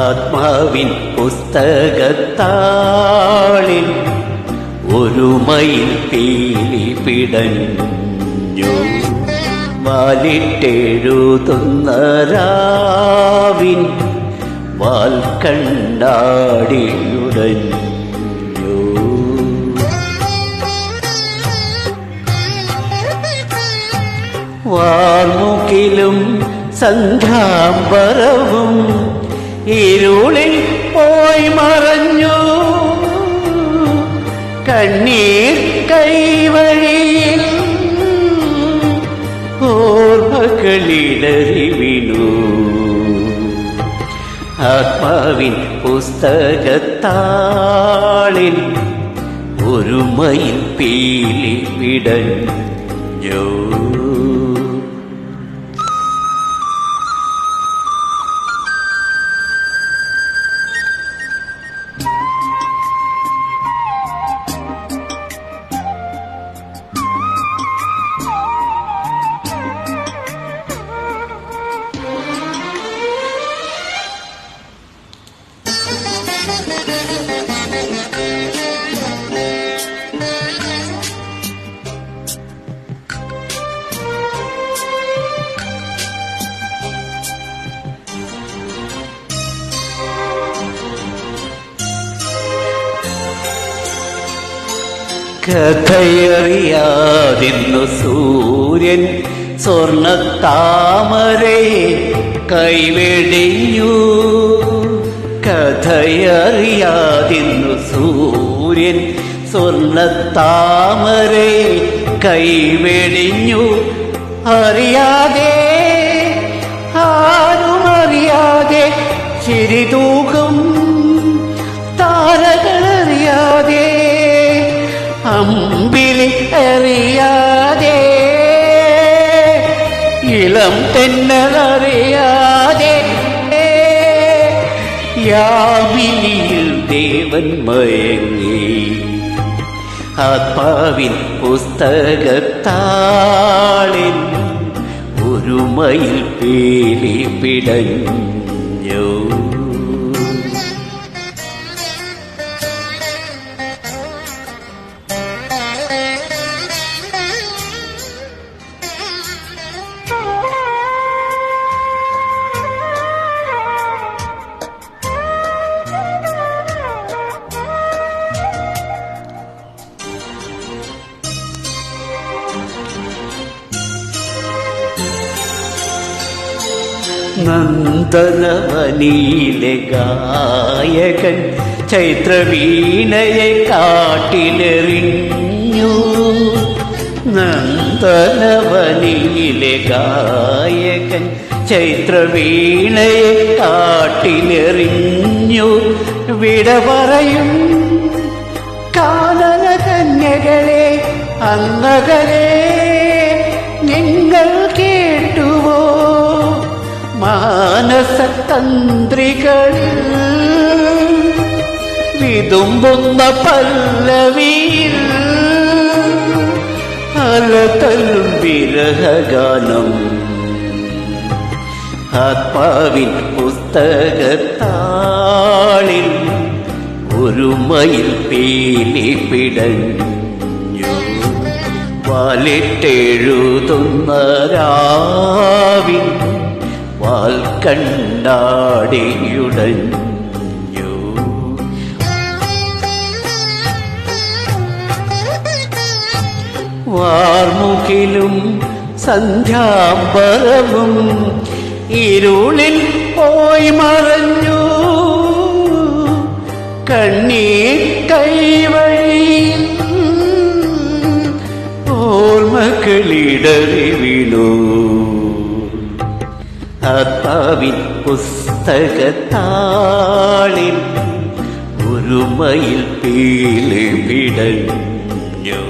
ആത്മാവിൻ പുസ്തകത്താളിൽ ഒരു മയിൽ പീലി പിടഞ്ഞു. വാലിട്ടെഴുതുന്ന രാവിൻ വാൽ കണ്ടാടിയുടഞ്ഞു വാർമുകിലും സന്ധ്യാംബരവും ഇരുളിൽ പോയി മറഞ്ഞു. കണ്ണീർ കൈവഴിയിൽ ഓർമ്മകളിടറി വീണു ആത്മാവിൻ പുസ്തകത്താളിൽ ഒരു മയിൽ പീലി വിടഞ്ഞു. കഥയറിയാതിന്നു സൂര്യൻ സ്വർണ താമരയെ കൈവെടിഞ്ഞു. കഥയറിയാതിന്നു സൂര്യൻ സ്വർണ താമരയെ കൈവെടിഞ്ഞു. അറിയാതെ ആരും അറിയാതെ ചിരിതൂകും അമ്പിളി അറിയാതെ ഇളം തെന്നറിയാതെ യാമിനിയിൽ ദേവൻ മയങ്ങി. ആത്മാവിൻ പുസ്തകത്താളിൽ ഒരു മയിൽ പീലി പിടഞ്ഞു. നന്ദനവനിയിലെ ഗായകൻ ചൈത്രവീണയെ കാട്ടിലെറിഞ്ഞു. നന്ദനവനിയിലെ ഗായകൻ ചൈത്രവീണയെ കാട്ടിലെറിഞ്ഞു. വിട പറയും കാനന കന്യകളെ അന്നകരെ മാനസതന്ത്രികളിൽ വിതുമ്പുന്ന പല്ലവിയിൽ അലതലും വിരഹഗാനം. ആത്മാവിൻ പുസ്തകത്താളിൽ ഒരു മയിൽ പീലി പിടഞ്ഞു രാവിൻ വാൽ കണ്ടാടിയുടഞ്ഞു വാർമുകിലും സന്ധ്യാംബരവും ഇരുളിൽ പോയി മറഞ്ഞു. കണ്ണീർ കൈവഴി ഓർമ്മകളിടറി വീണു ആത്മാവിൻ പുസ്തകത്താളിൽ ഒരു മയിൽ പീലി വിടഞ്ഞു